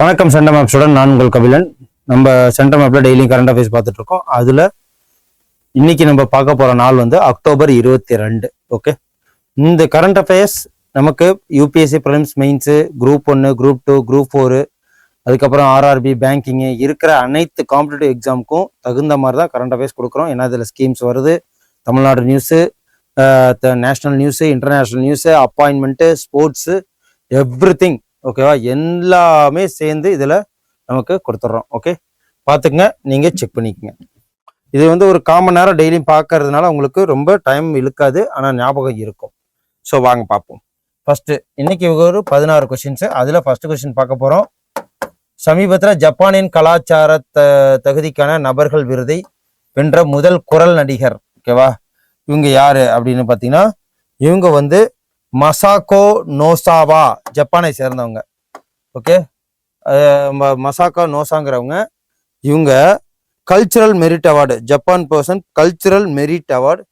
வணக்கம் சென்டர் மேப்ஸுடன் நான் உங்கள் கபிலன். நம்ம சென்டர் மேப்ல டெய்லியும் கரண்ட் அஃபேர்ஸ் பார்த்துட்டு இருக்கோம். அதுல இன்னைக்கு நம்ம பார்க்க போற நாள் வந்து அக்டோபர் இருபத்தி ரெண்டு ஓகே இந்த கரண்ட் அஃபேர்ஸ் நமக்கு யூபிஎஸ்சி ப்ரிலிம்ஸ் மெயின்ஸு குரூப் ஒன்று குரூப் டூ குரூப் ஃபோரு அதுக்கப்புறம் ஆர்ஆர்பி பேங்கிங்கு இருக்கிற அனைத்து காம்படிட்டிவ் எக்ஸாமுக்கும் தகுந்த மாதிரி தான் கரண்ட் அஃபேர்ஸ் கொடுக்குறோம். ஏன்னா இதில் ஸ்கீம்ஸ் வருது. Tamil Nadu news national news international news appointment sports everything ஓகேவா எல்லாமே சேர்ந்து இதில் நமக்கு கொடுத்துட்றோம் ஓகே பார்த்துக்குங்க நீங்கள் செக் பண்ணிக்கோங்க. இது வந்து ஒரு காமன் நேரம் டெய்லியும் பார்க்கறதுனால உங்களுக்கு ரொம்ப டைம் இழுக்காது ஆனால் ஞாபகம் இருக்கும். ஸோ வாங்க பார்ப்போம். ஃபஸ்ட்டு இன்னைக்கு ஒரு பதினாறு கொஷின்ஸு அதில் ஃபஸ்ட்டு கொஸ்டின் பார்க்க போகிறோம் சமீபத்தில் ஜப்பானின் கலாச்சார த தகுதிக்கான நபர்கள் விருதை வென்ற முதல் குரல் நடிகர் ஓகேவா இவங்க யாரு அப்படின்னு பார்த்தீங்கன்னா இவங்க வந்து மசாக்கோ நோசாவா ஜப்பானை சேர்ந்தவங்க. ஓகே? மசாக்கா நோசாங்கிறவங்க இவங்க cultural merit award Japan person cultural merit award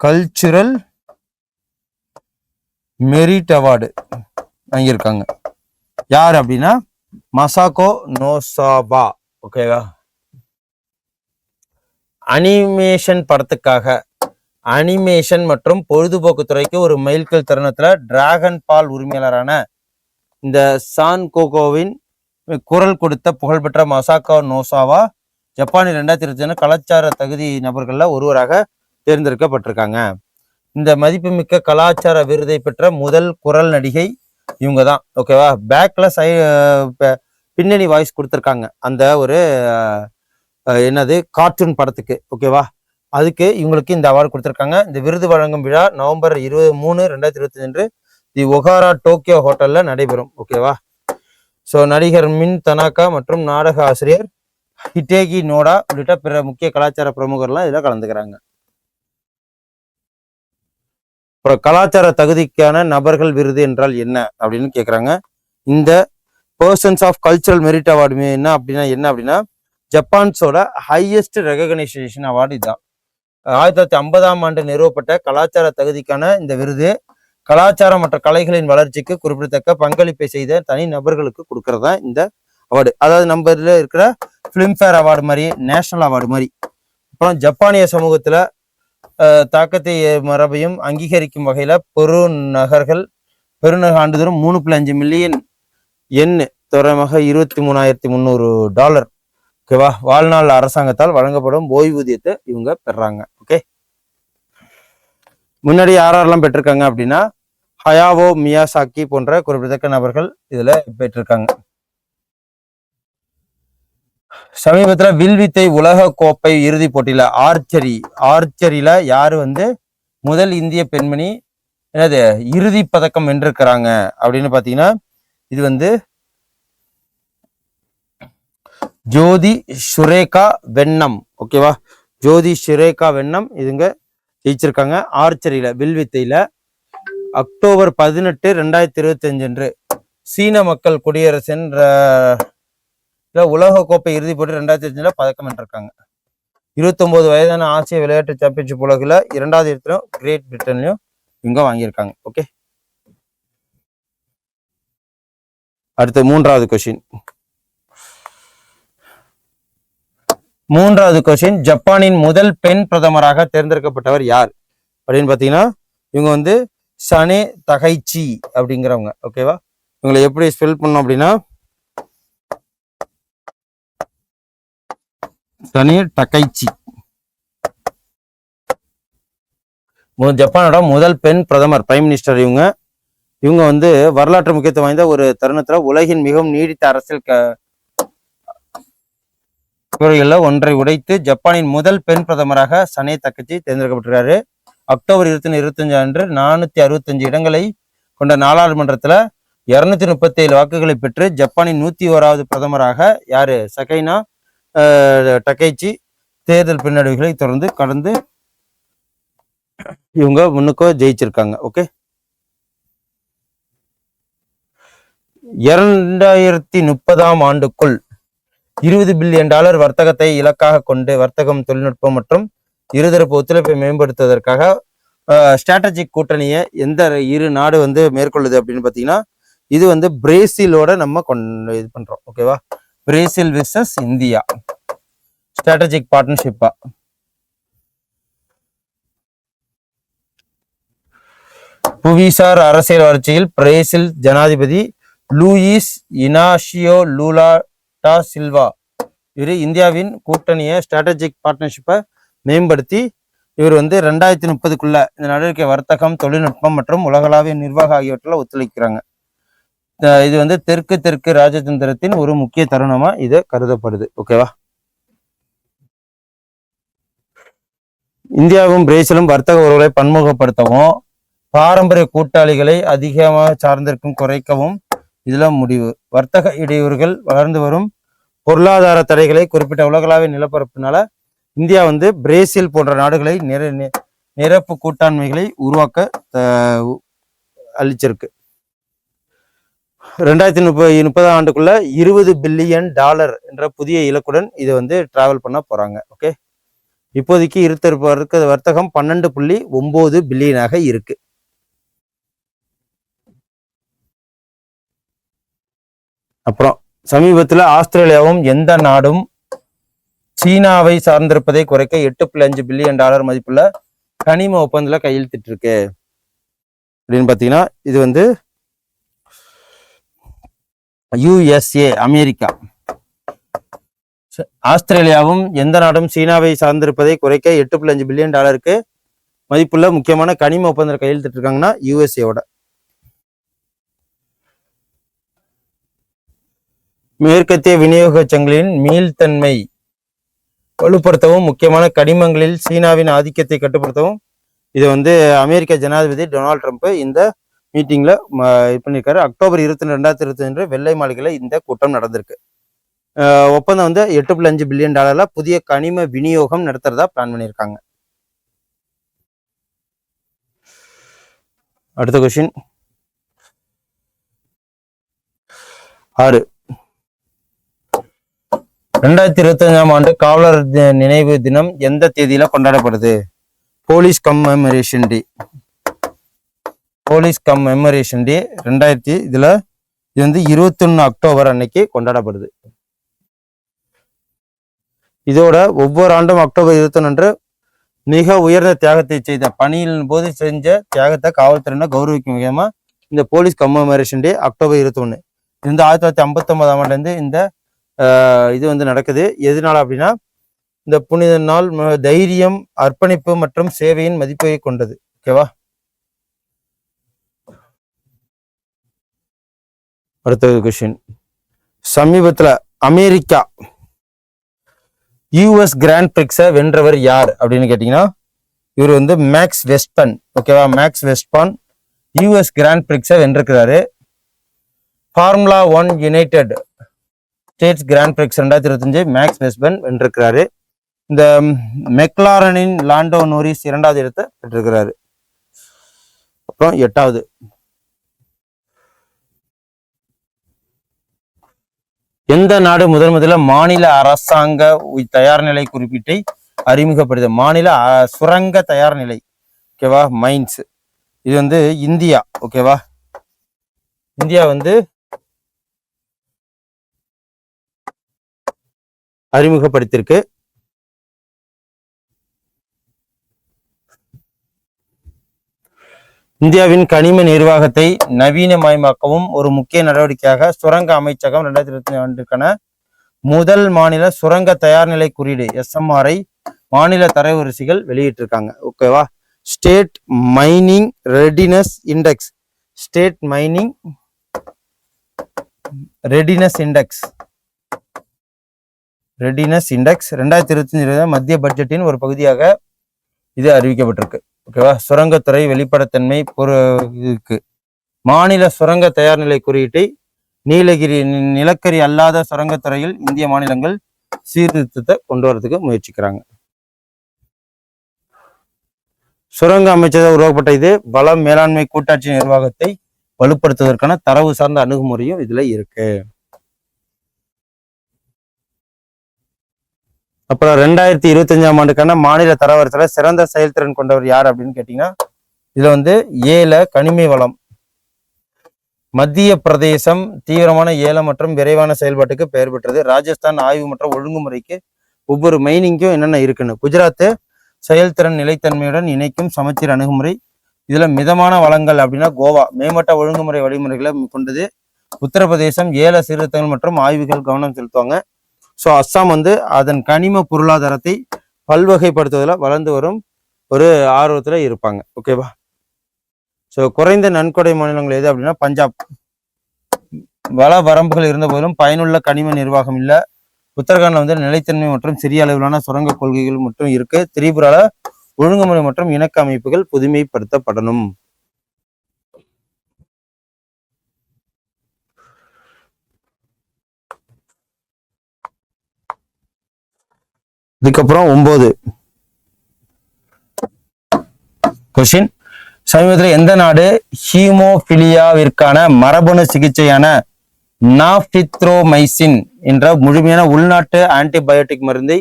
cultural merit award வாங்கியிருக்காங்க. யார் அப்படின்னா மசாக்கோ நோசாவா ஓகேவா அனிமேஷன் படத்துக்காக அனிமேஷன் மற்றும் பொழுதுபோக்கு துறைக்கு ஒரு மைல்கல் தருணத்தில் டிராகன் பால் உரிமையாளரான இந்த சான் கோகோவின் குரல் கொடுத்த புகழ்பெற்ற மசாக்கா நோசாவா ஜப்பானில் ரெண்டாயிரத்தி இருபத்தி ஒன்று கலாச்சார தகுதி நபர்களில் ஒருவராக தேர்ந்தெடுக்கப்பட்டிருக்காங்க. இந்த மதிப்புமிக்க கலாச்சார விருதை பெற்ற முதல் குரல் நடிகை இவங்க தான் ஓகேவா பேக்ல சை பின்னணி வாய்ஸ் கொடுத்துருக்காங்க. அந்த ஒரு என்னது? கார்ட்டூன் படத்துக்கு ஓகேவா? அதுக்கு இவங்களுக்கு இந்த அவார்டு கொடுத்துருக்காங்க. இந்த விருது வழங்கும் விழா நவம்பர் இருபது மூணு ரெண்டாயிரத்தி இருபத்தி அன்று தி ஒகாரா டோக்கியோ ஹோட்டலில் நடைபெறும் ஓகேவா? ஸோ நடிகர் மின் தனாக்கா மற்றும் நாடக ஆசிரியர் ஹிட்டேகி நோடா உள்ளிட்ட பிற முக்கிய கலாச்சார பிரமுகர்லாம் இதில் கலந்துக்கிறாங்க. அப்புறம் கலாச்சார தகுதிக்கான நபர்கள் விருது என்றால் என்ன அப்படின்னு கேட்குறாங்க இந்த persons of cultural merit award என்ன அப்படின்னா என்ன அப்படின்னா ஜப்பான்ஸோட ஹையஸ்ட் ரெகக்னைசேஷன் அவார்டு இதுதான். ஆயிரத்தி தொள்ளாயிரத்தி ஐம்பதாம் ஆண்டு நிறுவப்பட்ட கலாச்சார தகுதிக்கான இந்த விருது கலாச்சாரம் மற்ற கலைகளின் வளர்ச்சிக்கு குறிப்பிடத்தக்க பங்களிப்பை செய்த தனி நபர்களுக்கு கொடுக்கறதா இந்த அவார்டு அதாவது நம்ம இருக்கிற ஃபிலிம்ஃபேர் அவார்டு மாதிரி நேஷனல் அவார்டு மாதிரி. அப்புறம் ஜப்பானிய சமூகத்தில் தாக்கத்தை மரபையும் அங்கீகரிக்கும் வகையில பெருநகர்கள் பெருநகர் ஆண்டுதோறும் மூணு புள்ளி அஞ்சு மில்லியன் எண் தோராயமாக இருபத்தி மூணாயிரத்தி முந்நூறு டாலர். ஓகேவா? வாழ்நாள் அரசாங்கத்தால் வழங்கப்படும் ஓய்வூதியத்தை இவங்க பெறாங்க. ஓகே? முன்னாடி யார் யாரெல்லாம் பெற்றிருக்காங்க அப்படின்னா ஹயாவோ மியாசாக்கி போன்ற குறிப்பிடத்தக்க நபர்கள் இதுல பெற்றிருக்காங்க. சமீபத்துல வில்வித்தை உலக கோப்பை இறுதிப் போட்டியில ஆர்ச்சரி ஆர்ச்சரியில யாரு வந்து முதல் இந்திய பெண்மணி என்னது இறுதி பதக்கம் வென்றிருக்கிறாங்க அப்படின்னு பாத்தீங்கன்னா இது வந்து ஜோதி சுரேகா வெண்ணம். ஓகேவா ஜோதி சுரேகா வெண்ணம். இதுங்க ஜெயிச்சிருக்காங்க. ஆர்ச்சரியில வில்வித்தையில. அக்டோபர் பதினெட்டு ரெண்டாயிரத்தி இருபத்தி அன்று. சீன மக்கள் குடியரசுன்ற ர- உலக கோப்பை இறுதிப் போட்டி ரெண்டாயிரத்தி அஞ்சுல பதக்கம் வென்றிருக்காங்க. இருபத்தொன்பது வயதான ஆசிய விளையாட்டு சாம்பியன்ஷிப் உலகில் இரண்டாவது இடத்துலையும் கிரேட் பிரிட்டன்லையும் இங்கே வாங்கியிருக்காங்க. ஓகே அடுத்து மூன்றாவது கொஷின் மூன்றாவது கொஸ்டின் ஜப்பானின் முதல் பெண் பிரதமராக தேர்ந்தெடுக்கப்பட்டவர் யார்? அப்படின்னு பார்த்தீங்கன்னா இவங்க வந்து சனே தகைச்சி அப்படிங்கிறவங்க ஓகேவா இவங்களை எப்படி ஸ்பெல் பண்ணோம் அப்படின்னா சனே டகைச்சி ஜப்பானோட முதல் பெண் பிரதமர் பிரைம் மினிஸ்டர் இவங்க. இவங்க வந்து வரலாற்று முக்கியத்துவம் வாய்ந்த ஒரு தருணத்துல உலகின் மிகவும் நீடித்த அரசியல் க துறைகளில் ஒன்றை உடைத்து ஜப்பானின் முதல் பெண் பிரதமராக சனே தக்கச்சி தேர்ந்தெடுக்கப்பட்டிருக்காரு அக்டோபர் இருபத்தி இருபத்தஞ்சு அன்று நானூற்றி அறுபத்தஞ்சு இடங்களை கொண்ட நாடாளுமன்றத்தில் இருநூத்தி முப்பத்தி ஏழு வாக்குகளை பெற்று ஜப்பானின் நூத்தி ஓராவது பிரதமராக யாரு? சகைனா டக்கைச்சி தேர்தல் பின்னடைவுகளை தொடர்ந்து கடந்து இவங்க முன்னுக்கோ ஜெயிச்சிருக்காங்க. ஓகே? இரண்டாயிரத்தி முப்பதாம் ஆண்டுக்குள் இருபது பில்லியன் டாலர் வர்த்தகத்தை இலக்காக கொண்டு வர்த்தகம் தொழில்நுட்பம் மற்றும் இருதரப்பு ஒத்துழைப்பை மேம்படுத்துவதற்காக ஸ்ட்ராட்டஜிக் கூட்டணியை எந்த இரு நாடு வந்து மேற்கொள்ளுது அப்படின்னு பார்த்தீங்கன்னா இது வந்து பிரேசிலோட நம்ம கொண்டு இது பண்றோம். ஓகேவா பிரேசில் விசஸ் இந்தியா. ஸ்ட்ராட்டஜிக் பார்ட்னர்ஷிப்பா புவிசார் அரசியல் வளர்ச்சியில் பிரேசில் ஜனாதிபதி லூயிஸ் இனாஷியோ லூலா டா சில்வா. இவர் இந்தியாவின் கூட்டணியை ஸ்ட்ராட்டஜிக் பார்ட்னர்ஷிப்பை மேம்படுத்தி இவர் வந்து ரெண்டாயிரத்தி முப்பதுக்குள்ள இந்த நடவடிக்கை வர்த்தகம் தொழில்நுட்பம் மற்றும் உலகளாவிய நிர்வாகம் ஆகியவற்றில் ஒத்துழைக்கிறாங்க. இது வந்து தெற்கு தெற்கு ராஜதந்திரத்தின் ஒரு முக்கிய தருணமா இது கருதப்படுது. ஓகேவா இந்தியாவும் பிரேசிலும் வர்த்தக உறவுகளை பன்முகப்படுத்தவும் பாரம்பரிய கூட்டாளிகளை அதிகமாக சார்ந்திருக்கும் குறைக்கவும் இதெல்லாம் முடிவு. வர்த்தக இடையூறுகள் வளர்ந்து வரும். பொருளாதார தடைகளை குறிப்பிட்ட உலகளாவிய நிலப்பரப்புனால இந்தியா வந்து பிரேசில் போன்ற நாடுகளை நிற நிரப்பு கூட்டாண்மைகளை உருவாக்க அளிச்சிருக்கு. ரெண்டாயிரத்தி முப்பது முப்பதாம் ஆண்டுக்குள்ள இருபது பில்லியன் டாலர் என்ற புதிய இலக்குடன் இதை வந்து டிராவல் பண்ண போறாங்க. ஓகே? இப்போதைக்கு இருத்தரப்பு வர்த்தகம் பன்னெண்டு புள்ளி ஒன்பது பில்லியனாக இருக்கு. அப்புறம் சமீபத்தில் ஆஸ்திரேலியாவும் எந்த நாடும் சீனாவை சார்ந்திருப்பதை குறைக்க எட்டு புள்ளி அஞ்சு பில்லியன் டாலர் மதிப்புள்ள கனிம ஒப்பந்தத்தில் கையெழுத்திட்டிருக்கு. அப்படின்னு பார்த்தீங்கன்னா இது வந்து யுஎஸ்ஏ அமெரிக்கா. ச- ஆஸ்திரேலியாவும் எந்த நாடும் சீனாவை சார்ந்திருப்பதை குறைக்க எட்டு புள்ளி அஞ்சு பில்லியன் டாலருக்கு மதிப்புள்ள முக்கியமான கனிம ஒப்பந்தத்தில் கையெழுத்திட்டு இருக்காங்கன்னா யுஎஸ்ஏவோட மேற்கத்திய விநியோகச் சங்கிலியின் மீள்தன்மை வலுப்படுத்தவும் முக்கியமான கனிமங்களில் சீனாவின் ஆதிக்கத்தை கட்டுப்படுத்தவும் இது வந்து அமெரிக்க ஜனாதிபதி டொனால்ட் ட்ரம்ப் இந்த மீட்டிங்கில் இது பண்ணியிருக்காரு. அக்டோபர் இருபத்தி ரெண்டாயிரத்தி இருபத்தி ரெண்டு வெள்ளை மாளிகையில் இந்த கூட்டம் நடந்திருக்கு. ஒப்பந்தம் வந்து எட்டு புள்ளி அஞ்சு பில்லியன் டாலரில் புதிய கனிம விநியோகம் நடத்துறதா பிளான் பண்ணியிருக்காங்க. அடுத்த கொஷின் ஆறு. ரெண்டாயிரத்தி இருபத்தஞ்சாம் ஆண்டு காவலர் நினைவு தினம் எந்த தேதியில கொண்டாடப்படுது? போலீஸ் கம்மெமரேஷன் டே போலீஸ் கம்மெமரேஷன் டே ரெண்டாயிரத்தி இதுல இது வந்து இருபத்தொன்னு அக்டோபர் அன்னைக்கு கொண்டாடப்படுது. இதோட ஒவ்வொரு ஆண்டும் அக்டோபர் இருபத்தொன்னு அன்று மிக உயர்ந்த தியாகத்தை செய்த பணியின் போது செஞ்ச தியாகத்தை காவல்துறையினர் கௌரவிக்கும் விதமா இந்த போலீஸ் கம்மெமரேஷன் டே அக்டோபர் இருபத்தொன்னு. இது வந்து ஆயிரத்தி தொள்ளாயிரத்தி ஐம்பத்தொன்பதாம் ஆண்டுல இருந்து இந்த இது வந்து நடக்குது. எதனால அப்படின்னா இந்த புனித நாள் தைரியம் அர்ப்பணிப்பு மற்றும் சேவையின் மதிப்பை கொண்டது. ஓகேவா அடுத்தது கொஷின் சமீபத்துல அமெரிக்கா யூஎஸ் கிராண்ட் பிரிக்ஸை வென்றவர் யார் அப்படின்னு கேட்டிங்கன்னா இவர் வந்து மேக்ஸ் வெஸ்டன் ஓகேவா மேக்ஸ் வெஸ்ட்பான் யூஎஸ் கிராண்ட் பிரிக்ஸை வென்றிருக்கிறாரு. Formula one United States grand prix ரெண்டாயிரத்தி இருபத்தஞ்சு மேக்ஸ் வெஸ்பன் வென்றிருக்கிறாரு. இந்த மெக்லாரனின் லாண்டோ நோரிஸ் இரண்டாவது இடத்தை பெற்றிருக்கிறாரு. அப்புறம் எட்டாவது. எந்த நாடு முதன் முதல்ல மாநில அரசாங்க தயார் நிலை குறிப்பீட்டை அறிமுகப்படுது மாநில சுரங்க தயார் நிலை ஓகேவா? மைன்ஸ். இது வந்து இந்தியா ஓகேவா? இந்தியா வந்து அறிமுகப்படுத்தியிருக்கு. இந்தியாவின் கனிம நிர்வாகத்தை நவீனமயமாக்கவும் ஒரு முக்கிய நடவடிக்கையாக சுரங்க அமைச்சகம் ரெண்டாயிரத்தி இருபத்தி ஆண்டுக்கான முதல் மாநில சுரங்க தயார்நிலை குறியீடு எஸ்எம்ஆரை மாநில தரவரிசைகள் வெளியிட்டிருக்காங்க. ஓகேவா state mining readiness index state mining readiness index readiness index ரெண்டாயிரத்தி இருபத்தி மத்திய பட்ஜெட்டின் ஒரு பகுதியாக இது அறிவிக்கப்பட்டிருக்கு. ஓகேவா சுரங்கத்துறை வெளிப்படைத்தன்மை பொறு இருக்கு மாநில சுரங்க தயார்நிலை குறியீட்டை நீலகிரி நிலக்கரி அல்லாத சுரங்கத்துறையில் இந்திய மாநிலங்கள் சீர்திருத்தத்தை கொண்டு வரதுக்கு முயற்சிக்கிறாங்க. சுரங்க அமைச்சர் உருவாக்கப்பட்ட இது வளம் மேலாண்மை கூட்டாட்சி நிர்வாகத்தை வலுப்படுத்துவதற்கான தரவு சார்ந்த அணுகுமுறையும் இதுல இருக்கு. அப்புறம் ரெண்டாயிரத்தி இருபத்தஞ்சாம் ஆண்டுக்கான மாநில தரவரிசையில சிறந்த செயல்திறன் கொண்டவர் யார் அப்படின்னு கேட்டீங்கன்னா இதில் வந்து ஏல கனிமை வளம் மத்திய பிரதேசம் தீவிரமான ஏல மற்றும் விரைவான செயல்பாட்டுக்கு பெயர் பெற்றது. ராஜஸ்தான் ஆய்வு மற்றும் ஒழுங்குமுறைக்கு ஒவ்வொரு மைனிங்கும் என்னென்ன இருக்குன்னு. குஜராத் செயல்திறன் நிலைத்தன்மையுடன் இணைக்கும் சமச்சீர் அணுகுமுறை. இதுல மிதமான வளங்கள் அப்படின்னா கோவா மேம்பட்ட ஒழுங்குமுறை வழிமுறைகளை கொண்டது உத்தரப்பிரதேசம் ஏல சீர்திருத்தங்கள் மற்றும் ஆய்வுகள் கவனம் செலுத்துவாங்க. ஸோ அஸ்ஸாம் வந்து அதன் கனிம பொருளாதாரத்தை பல்வகைப்படுத்துவதில் வளர்ந்து வரும் ஒரு ஆர்வத்தில் இருப்பாங்க. ஓகேவா ஸோ குறைந்த நன்கொடை மாநிலங்கள் எது அப்படின்னா பஞ்சாப். வள வரம்புகள் இருந்த போதிலும் பயனுள்ள கனிம நிர்வாகம் இல்லை. உத்தரகாண்டில் வந்து நிலைத்தன்மை மற்றும் சிறிய அளவிலான சுரங்க கொள்கைகள் மட்டும் இருக்கு. திரிபுரால ஒழுங்குமுறை மற்றும் இணக்க அமைப்புகள் புதுமைப்படுத்தப்படணும். இதுக்கப்புறம் ஒன்பது கொஷின் சமீபத்தில் எந்த நாடு ஹீமோபிலியாவிற்கான மரபணு சிகிச்சையான நாஃபித்ரோமைசின் என்ற முழுமையான உள்நாட்டு ஆன்டிபயோட்டிக் மருந்தை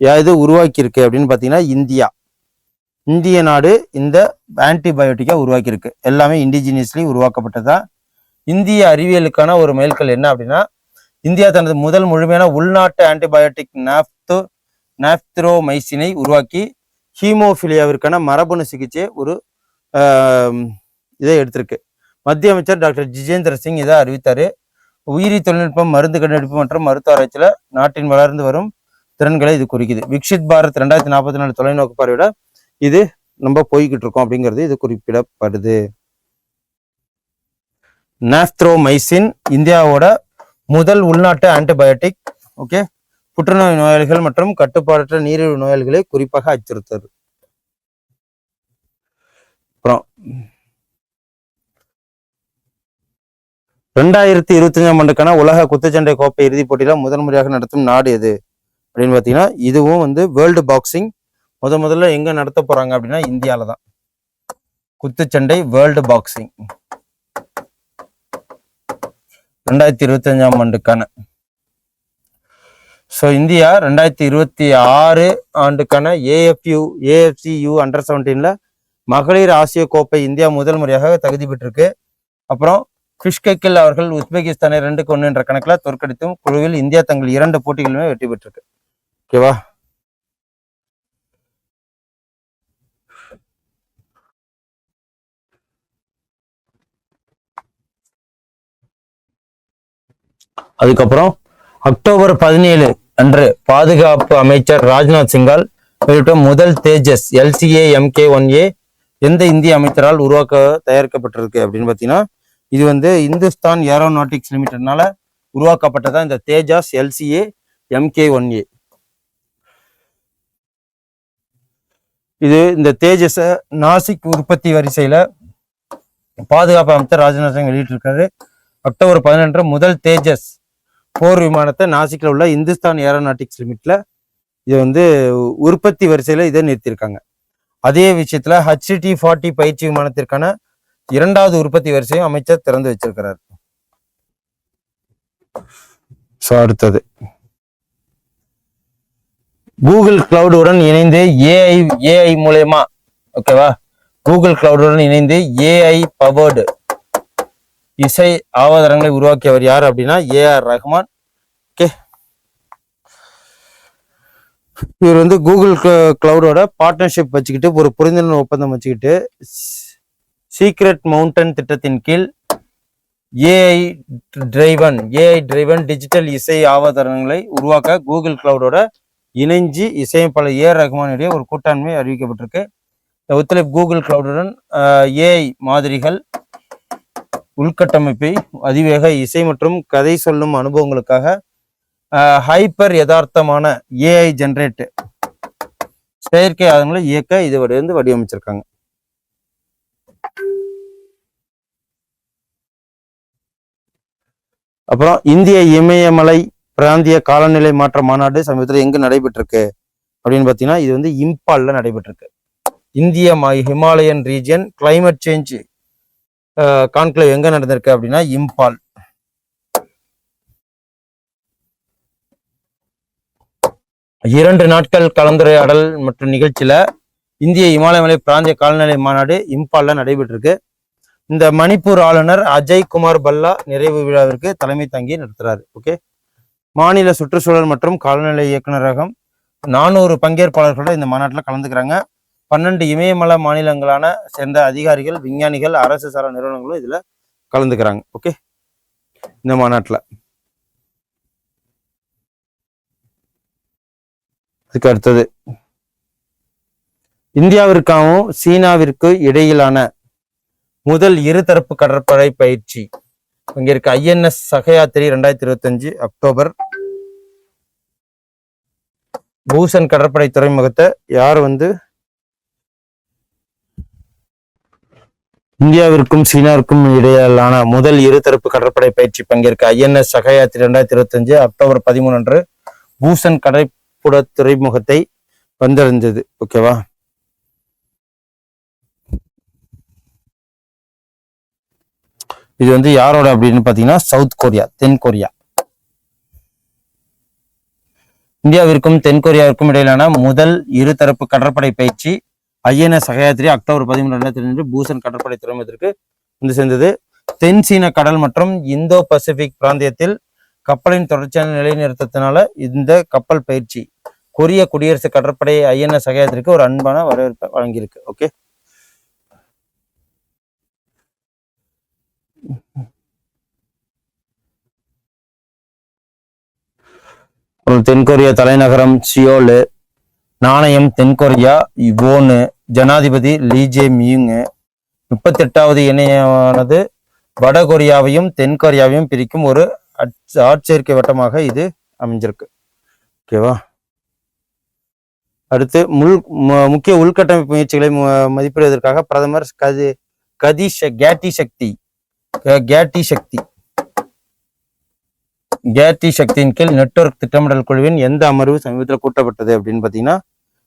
இது உருவாக்கியிருக்கு அப்படின்னு பார்த்தீங்கன்னா இந்தியா. இந்திய நாடு இந்த ஆன்டிபயோட்டிக்கை உருவாக்கியிருக்கு. எல்லாமே இண்டிஜினியஸ்லி உருவாக்கப்பட்டதா? இந்திய அறிவியலுக்கான ஒரு மைல்கல் என்ன அப்படின்னா இந்தியா தனது முதல் முழுமையான உள்நாட்டு ஆன்டிபயோட்டிக் நாப்தோ நாப்த்ரோமைசினை உருவாக்கி ஹீமோஃபிலியாவிற்கான மரபணு சிகிச்சை ஒரு இதை எடுத்திருக்கு. மத்திய அமைச்சர் டாக்டர் ஜிஜேந்திர சிங் இதை அறிவித்தார். உயிரி தொழில்நுட்பம் மருந்து கண்டுபிடிப்பு மற்றும் மருத்துவ ஆராய்ச்சியில் நாட்டின் வளர்ந்து வரும் திறன்களை இது குறிக்குது. விக்ஷித் பாரத் ரெண்டாயிரத்தி நாற்பத்தி நாலு தொலைநோக்கு பார்வையோட இது நம்ம போய்கிட்டு இருக்கோம் அப்படிங்கிறது இது குறிப்பிடப்படுது. நாஸ்த்ரோமைசின் இந்தியாவோட முதல் உள்நாட்டு ஆன்டிபயோட்டிக் ஓகே? புற்றுநோய் நோயாளிகள் மற்றும் கட்டுப்பாடற்ற நீரிழிவு நோயாளிகளை குறிப்பாக அச்சுறுத்தது அப்புறம் ரெண்டாயிரத்தி இருபத்தஞ்சாம் ஆண்டுக்கான உலக குத்துச்சண்டை கோப்பை இறுதிப் போட்டியில முதன் முறையாக நடத்தும் நாடு எது? அப்படின்னு பார்த்தீங்கன்னா இதுவும் வந்து வேர்ல்டு பாக்ஸிங் முத முதல்ல எங்க நடத்த போறாங்க அப்படின்னா இந்தியால தான் குத்துச்சண்டை வேர்ல்டு பாக்ஸிங் ரெண்டாயிரத்தி இருபத்தஞ்சாம் ஆண்டுக்கான ஸோ இந்தியா ரெண்டாயிரத்தி இருபத்தி ஆறு ஆண்டுக்கான ஏஎஃப்யூ ஏஎஃப்சி யூ அண்டர் செவன்டீனில் மகளிர் ஆசிய கோப்பை இந்தியா முதல் முறையாக தகுதி பெற்றிருக்கு. அப்புறம் குஷ்கெக்கில் அவர்கள் உஸ்பெகிஸ்தானை ரெண்டுக்கு ஒன்று என்ற கணக்கில் தோற்கடித்தும் குழுவில் இந்தியா தங்கள் இரண்டு போட்டிகளுமே வெற்றி பெற்றிருக்கு. ஓகேவா அதுக்கப்புறம் அக்டோபர் பதினேழு அன்று பாதுகாப்பு அமைச்சர் ராஜ்நாத் சிங்கால் வெளியிட்ட முதல் Tejas LCA MK one A எந்த இந்திய அமைச்சரால் உருவாக்க தயாரிக்கப்பட்டிருக்கு அப்படின்னு பார்த்தீங்கன்னா இது வந்து இந்துஸ்தான் ஏரோநாட்டிக்ஸ் லிமிடெட்னால உருவாக்கப்பட்டதா இந்த Tejas LCA MK one A. இது இந்த தேஜஸ நாசிக் உற்பத்தி வரிசையில பாதுகாப்பு அமைச்சர் ராஜ்நாத் சிங் வெளியிட்டிருக்காரு. அக்டோபர் பதினொன்று முதல் தேஜஸ் போர் விமானத்தை நாசிக்கில் உள்ள இந்துஸ்தான் ஏரோநாட்டிக்ஸ் லிமிட்ல இது வந்து உற்பத்தி வரிசையில இதை நிறுத்தியிருக்காங்க. அதே விஷயத்துல ஹச்டி ஃபார்ட்டி பயிற்சி விமானத்திற்கான இரண்டாவது உற்பத்தி வரிசையும் அமைச்சர் திறந்து வச்சிருக்கிறார். ஸோ அடுத்தது. கூகுள் கிளவுடுடன் இணைந்து ஏஐ ஏஐ மூலயமா ஓகேவா கூகுள் கிளவுடுடன் இணைந்து ஏஐ பவர்டு இசை ஆவதாரங்களை உருவாக்கியவர் யார் அப்படின்னா ஏஆர் ரஹ்மான் ஓகே. இவர் வந்து கூகுள் கிளவுடோட பார்ட்னர்ஷிப் வச்சுக்கிட்டு ஒரு புரிந்துணர்வு ஒப்பந்தம் வச்சுக்கிட்டு சீக்ரெட் மவுண்டன் திட்டத்தின் கீழ் AI driven AI driven digital இசை ஆவதாரங்களை உருவாக்க கூகுள் கிளவுடோட இணைஞ்சு இசையமைப்பாளர் ஏ ரஹ்மானுடைய ஒரு கூட்டாண்மை அறிவிக்கப்பட்டிருக்கு. இந்த ஒத்துழைப்பு கூகுள் கிளவுடுடன் ஏஐ மாதிரிகள் உள்கட்டமைப்பை அதிவேக இசை மற்றும் கதை சொல்லும் அனுபவங்களுக்காக ஹைப்பர் யதார்த்தமான ஏஐ ஜென்ரேட் செயற்கை ஆதங்களை இயக்க இது வந்து வடிவமைச்சிருக்காங்க. அப்புறம் இந்திய இமயமலை பிராந்திய காலநிலை மாற்ற மாநாடு சமீபத்தில் எங்கு நடைபெற்றிருக்கு? அப்படின்னு பார்த்தீங்கன்னா இது வந்து இம்பால்ல நடைபெற்றிருக்கு. இந்திய ம- Himalayan region climate change conclave எங்க நடந்திருக்கு அப்படின்னா இம்பால். இரண்டு நாட்கள் கலந்துரையாடல் மற்றும் நிகழ்ச்சியில இந்திய இமாலயமலை பிராந்திய கால்நிலை மாநாடு இம்பால்ல நடைபெற்றிருக்கு. இந்த மணிப்பூர் ஆளுநர் அஜய் குமார் பல்லா நிறைவு விழாவிற்கு தலைமை தாங்கி நடத்துறாரு. ஓகே? மாநில சுற்றுச்சூழல் மற்றும் கால்நிலை இயக்குநரகம் நானூறு பங்கேற்பாளர்களோட இந்த மாநாட்டில் கலந்துக்கிறாங்க. பன்னெண்டு இமயமலை மாநிலங்களான சேர்ந்த அதிகாரிகள் விஞ்ஞானிகள் அரசு சாரா நிறுவனங்களும் இதுல கலந்துக்கிறாங்க. ஓகே இந்த மாநாட்டில். அதுக்கு அடுத்தது. இந்தியாவிற்காகவும் சீனாவிற்கு இடையிலான முதல் இருதரப்பு கடற்படை பயிற்சி. இங்க இருக்க ஐஎன்எஸ் சகயாத்திரி ரெண்டாயிரத்தி இருபத்தஞ்சு அக்டோபர். பூசன் கடற்படை துறைமுகத்தை யார் வந்து இந்தியாவிற்கும் சீனாவிற்கும் இடையிலான முதல் இருதரப்பு கடற்படை பயிற்சி பங்கேற்க ஐஎன்எஸ் சகயாத்திரி இரண்டாயிரத்தி இருபத்தஞ்சு அக்டோபர் பதிமூணு அன்று பூசன் கடற்புட துறைமுகத்தை வந்தடைந்தது. ஓகேவா இது வந்து யாரோட அப்படின்னு பாத்தீங்கன்னா சவுத் கொரியா தென் கொரியா. இந்தியாவிற்கும் தென் கொரியாவிற்கும் இடையிலான முதல் இருதரப்பு கடற்படை பயிற்சி ஐஎன்எஸ் சகயாத்திரி அக்டோபர் பதிமூணு ரெண்டாயிரத்தி ரெண்டு பூசன் கடற்படை துறைமுகத்திற்கு வந்து சேர்ந்தது. தென் சீன கடல் மற்றும் இந்தோ பசிபிக் பிராந்தியத்தில் கப்பலின் தொடர்ச்சியான நிலைநிறுத்தத்தினால இந்த கப்பல் பயிற்சி கொரிய குடியரசு கடற்படை ஐஎன்எஸ் சகாயத்திற்கு ஒரு அன்பான வரவேற்பை வழங்கியிருக்கு. ஓகே. அப்புறம் தென்கொரியா தலைநகரம் சியோலு நாணயம் தென்கொரியா இவோனு ஜனாதிபதி லீ ஜே மியுங்கு. முப்பத்தெட்டாவது இணையமானது வடகொரியாவையும் தென்கொரியாவையும் பிரிக்கும் ஒரு ஆட்சேர்க்கை வட்டமாக இது அமைஞ்சிருக்கு. ஓகேவா அடுத்து முள் முக்கிய உள்கட்டமைப்பு முயற்சிகளை மதிப்பிடுவதற்காக பிரதமர் கதி கதி ச- கேட்டி சக்தி கேட்டி சக்தி. கேட்டி சக்தியின் கீழ் நெட்வொர்க் திட்டமிடல் குழுவின் எந்த அமர்வு சமீபத்தில் கூட்டப்பட்டது அப்படின்னு பார்த்தீங்கன்னா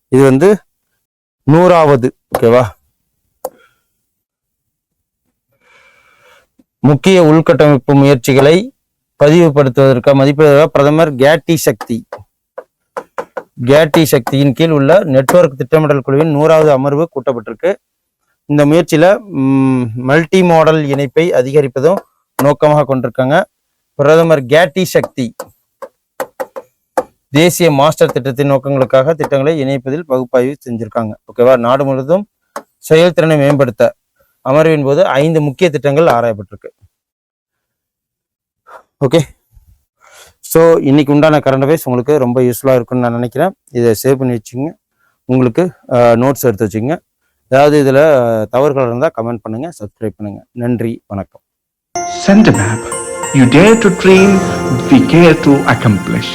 இது வந்து நூறாவது ஓகேவா முக்கிய உள்கட்டமைப்பு முயற்சிகளை பதிவுபடுத்துவதற்காக மதிப்பிடுவதற்காக பிரதமர் கேட்டி சக்தி. கேட்டி சக்தியின் கீழ் உள்ள நெட்வொர்க் திட்டமிடல் குழுவின் நூறாவது அமர்வு கூட்டப்பட்டிருக்கு. இந்த முயற்சியில மல்டி மாடல் இணைப்பை அதிகரிப்பதும் நோக்கமாக கொண்டிருக்காங்க. பிரதமர் கேட்டி சக்தி. தேசிய மாஸ்டர் திட்டத்தின் நோக்கங்களுக்காக திட்டங்களை இணைப்பதில் பகுப்பாய்வு செஞ்சிருக்காங்க. ஓகேவா? நாடு முழுவதும் செயல்திறனை மேம்படுத்த அமர்வின் போது ஐந்து முக்கிய திட்டங்கள் ஆராயப்பட்டிருக்கு. ஓகே? ஸோ இன்னைக்கு உண்டான கரண்ட் அஃபேர்ஸ் உங்களுக்கு ரொம்ப யூஸ்ஃபுல்லாக இருக்கும்னு நான் நினைக்கிறேன். இதை சேவ் பண்ணி வச்சுங்க உங்களுக்கு நோட்ஸ் எடுத்து வச்சுங்க ஏதாவது இதில் தவறுகள் இருந்தால் கமெண்ட் பண்ணுங்கள் சப்ஸ்கிரைப் பண்ணுங்கள் நன்றி வணக்கம். Sent a you You dare to dream, we care to accomplish.